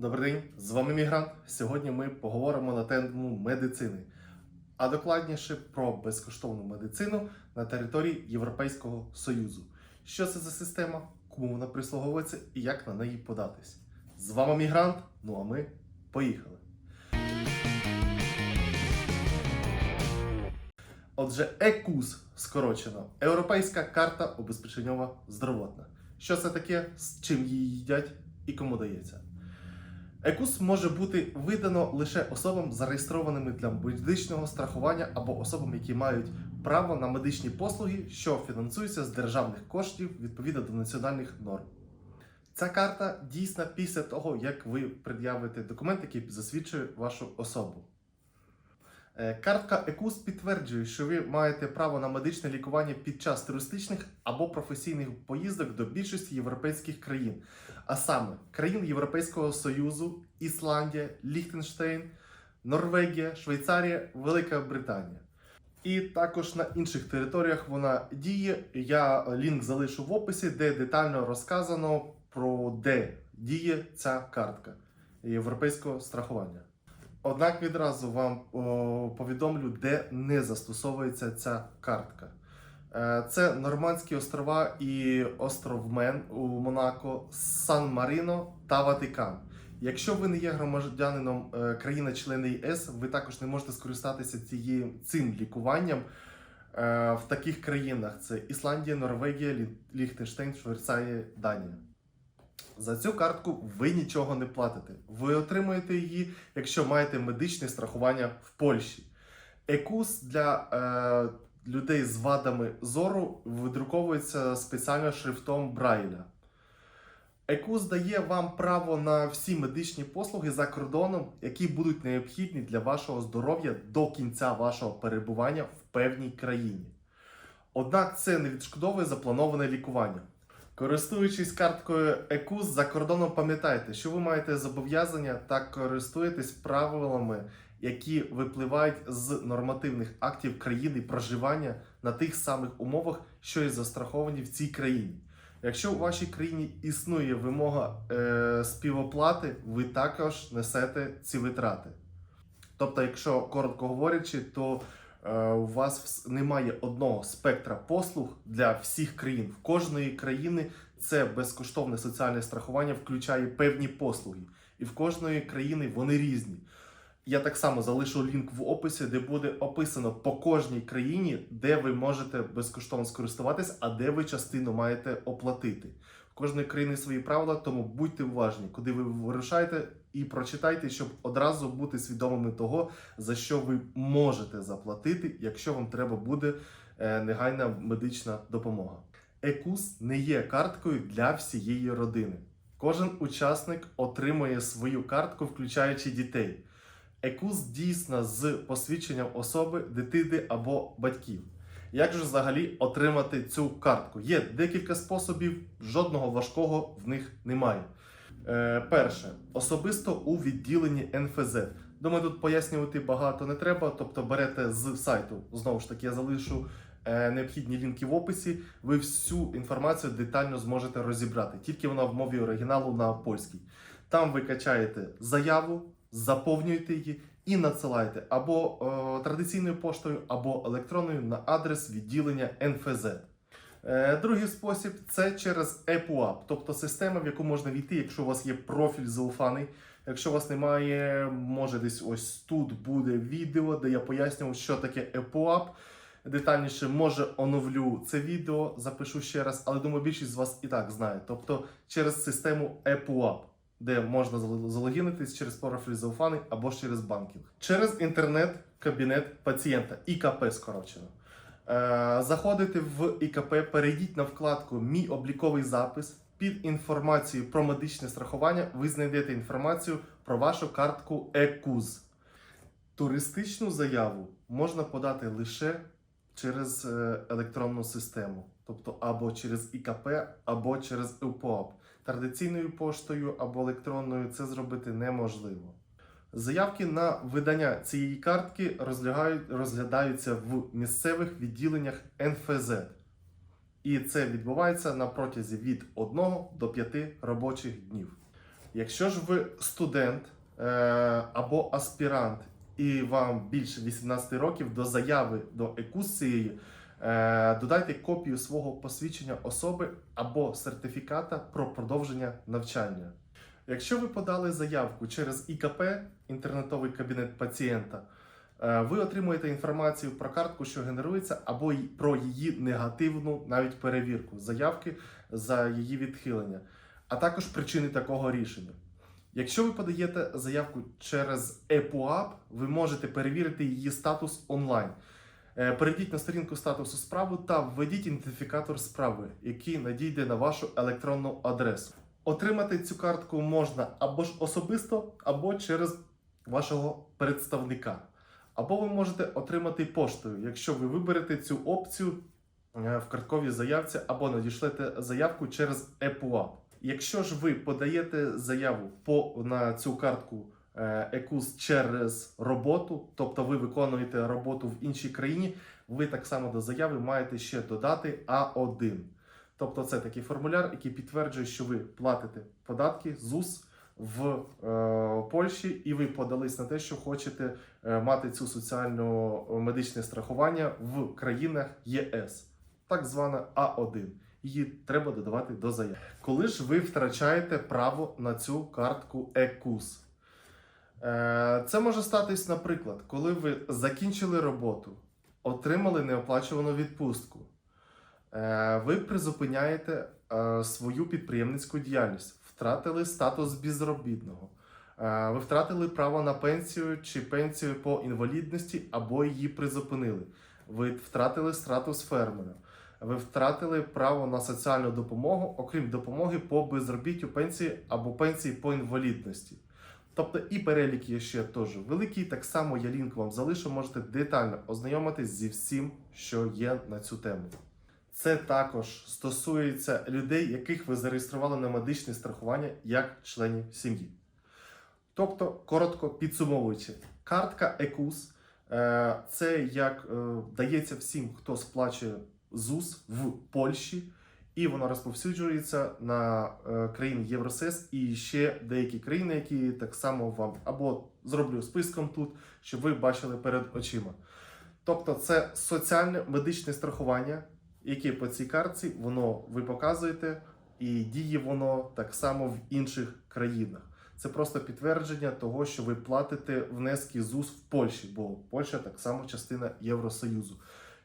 Добрий день, з вами Мігрант. Сьогодні ми поговоримо на тему медицини, а докладніше про безкоштовну медицину на території Європейського Союзу. Що це за система, кому вона прислуговується і як на неї податись. З вами Мігрант. Ну а ми поїхали. Отже, ЕКУС скорочено Європейська карта обезпеченнєва здоровотна. Що це таке, з чим її їдять і кому дається? ЕКУС може бути видано лише особам, зареєстрованими для медичного страхування або особам, які мають право на медичні послуги, що фінансуються з державних коштів відповідно до національних норм. Ця карта дійсна після того, як ви пред'явите документ, який засвідчує вашу особу. Е, Картка ЕКУС підтверджує, що ви маєте право на медичне лікування під час туристичних або професійних поїздок до більшості європейських країн, а саме країн Європейського Союзу, Ісландія, Ліхтенштейн, Норвегія, Швейцарія, Велика Британія. І також на інших територіях вона діє. Я лінк залишу в описі, де детально розказано про де діє ця картка європейського страхування. Однак відразу вам о, повідомлю, де не застосовується ця картка. Е, Це Нормандські острова і остров Мен у Монако, Сан-Маріно та Ватикан. Якщо ви не є громадянином е, країни-члени ЄС, ви також не можете скористатися цією, цим лікуванням е, в таких країнах: це Ісландія, Норвегія, Ліхтенштейн, Швейцарія, Данія. За цю картку ви нічого не платите. Ви отримуєте її, якщо маєте медичне страхування в Польщі. ЕКУС для е, людей з вадами зору видруковується спеціально шрифтом Брайля. ЕКУС дає вам право на всі медичні послуги за кордоном, які будуть необхідні для вашого здоров'я до кінця вашого перебування в певній країні. Однак це не відшкодовує заплановане лікування. Користуючись карткою ЕКУС за кордоном, пам'ятайте, що ви маєте зобов'язання та користуєтесь правилами, які випливають з нормативних актів країни проживання на тих самих умовах, що і застраховані в цій країні. Якщо у вашій країні існує вимога е, співоплати, ви також несете ці витрати. Тобто, якщо коротко говорячи, то у вас немає одного спектра послуг для всіх країн. В кожної країни це безкоштовне соціальне страхування включає певні послуги, і в кожної країни вони різні. Я так само залишу лінк в описі, де буде описано по кожній країні, де ви можете безкоштовно скористуватись, а де ви частину маєте оплатити. Кожної країни свої правила, тому будьте уважні, куди ви вирушаєте, і прочитайте, щоб одразу бути свідомими того, за що ви можете заплатити, якщо вам треба буде е, негайна медична допомога. ЕКУС не є карткою для всієї родини. Кожен учасник отримує свою картку, включаючи дітей. ЕКУС дійсна з посвідченням особи, дитини або батьків. Як же взагалі отримати цю картку? Є декілька способів, жодного важкого в них немає. Е, перше, особисто у відділенні НФЗ. Думаю, тут пояснювати багато не треба. Тобто берете з сайту, знову ж таки, я залишу е, необхідні лінки в описі. Ви всю інформацію детально зможете розібрати, тільки вона в мові оригіналу на польській. Там ви качаєте заяву, заповнюєте її і надсилаєте або е, традиційною поштою, або електронною на адрес відділення НФЗ. Е, Другий спосіб це через EPUAP, тобто система, в яку можна війти, якщо у вас є профіль зауфаний. Якщо у вас немає, може десь ось тут буде відео, де я пояснював, що таке EPUAP. Детальніше, може, оновлю це відео, запишу ще раз, але думаю, більшість з вас і так знає. Тобто через систему EPUAP, де можна зал- залогінитись через профіль зауфаний або ж через банкінг. Через інтернет-кабінет пацієнта, ІКП скорочено. Е, Заходите в ІКП, перейдіть на вкладку Мій обліковий запис. Під інформацією про медичне страхування ви знайдете інформацію про вашу картку ЕКУЗ. Туристичну заяву можна подати лише через е, електронну систему, тобто або через ІКП, або через УПОАП. Традиційною поштою або електронною це зробити неможливо. Заявки на видання цієї картки розглядаються в місцевих відділеннях НФЗ. І це відбувається на протязі від 1 до 5 робочих днів. Якщо ж ви студент е, або аспірант, і вам більше 18 років до заяви до ЕКУС цієї, додайте копію свого посвідчення особи або сертифіката про продовження навчання. Якщо ви подали заявку через ІКП, інтернетовий кабінет пацієнта, е, ви отримуєте інформацію про картку, що генерується, або про її негативну навіть перевірку заявки за її відхилення, а також причини такого рішення. Якщо ви подаєте заявку через ЕПУАП, ви можете перевірити її статус онлайн. Е, Перейдіть на сторінку статусу справи та введіть ідентифікатор справи, який надійде на вашу електронну адресу. Отримати цю картку можна або ж особисто, або через вашого представника. Або ви можете отримати поштою, якщо ви виберете цю опцію е, в картковій заявці, або надішлете заявку через ЕПУАП. Якщо ж ви подаєте заяву по, на цю картку ЕКУС через роботу, тобто ви виконуєте роботу в іншій країні, ви так само до заяви маєте ще додати А1. Тобто це такий формуляр, який підтверджує, що ви платите податки ЗУС в е, Польщі, і ви подались на те, що хочете е, мати цю соціальну е, медичне страхування в країнах ЄС, так звана А1. Її треба додавати до заяви. Коли ж ви втрачаєте право на цю картку ЕКУС? Е, Це може статись, наприклад, коли ви закінчили роботу, отримали неоплачувану відпустку. Е, Ви призупиняєте е, свою підприємницьку діяльність, втратили статус безробітного, ви втратили право на пенсію чи пенсію по інвалідності або її призупинили. Ви втратили статус фермера. Ви втратили право на соціальну допомогу, окрім допомоги по безробіттю пенсії або пенсії по інвалідності. Тобто і перелік є ще теж великий. Так само я лінк вам залишу, можете детально ознайомитись зі всім, що є на цю тему. Це також стосується людей, яких ви зареєстрували на медичне страхування як членів сім'ї. Тобто, коротко підсумовуючи, картка ЕКУС е, це як е, дається всім, хто сплачує ЗУС в Польщі, і вона розповсюджується на е, країни Євросес і ще деякі країни, які так само вам або зроблю списком тут, щоб ви бачили перед очима. Тобто, це соціальне медичне страхування, яке по цій картці воно ви показуєте, і діє воно так само в інших країнах. Це просто підтвердження того, що ви платите внески ЗУС в Польщі, бо Польща так само частина Євросоюзу.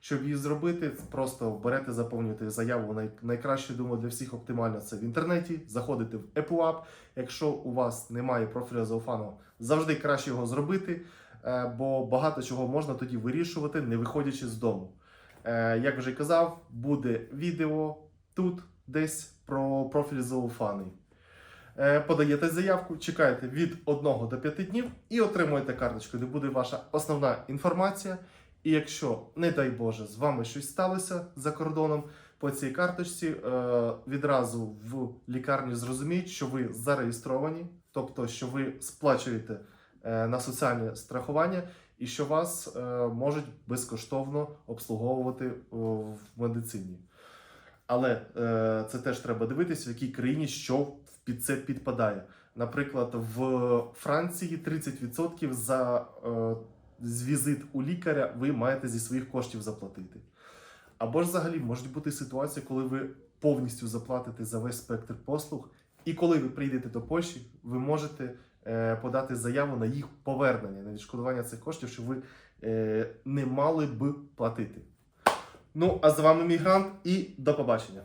Щоб її зробити, просто берете, заповнюєте заяву. Най- Найкраще думаю для всіх оптимально це в інтернеті. Заходите в EPUAP. Якщо у вас немає профіля Зауфану, завжди краще його зробити, е, бо багато чого можна тоді вирішувати, не виходячи з дому. Е, Як вже казав, буде відео тут десь про профіль Зауфаний. Е, Подаєте заявку, чекаєте від 1 до 5 днів і отримуєте карточку, де буде ваша основна інформація. І якщо, не дай Боже, з вами щось сталося за кордоном, по цій карточці е, відразу в лікарні зрозуміють, що ви зареєстровані, тобто що ви сплачуєте е, на соціальне страхування, і що вас е, можуть безкоштовно обслуговувати в медицині. Але це теж треба дивитися, в якій країні що під це підпадає. Наприклад, в Франції 30% за е, з візит у лікаря ви маєте зі своїх коштів заплатити. Або ж взагалі можуть бути ситуації, коли ви повністю заплатите за весь спектр послуг, і коли ви прийдете до Польщі, ви можете е, подати заяву на їх повернення, на відшкодування цих коштів, що ви е, не мали б платити. Ну, а з вами мігрант і до побачення.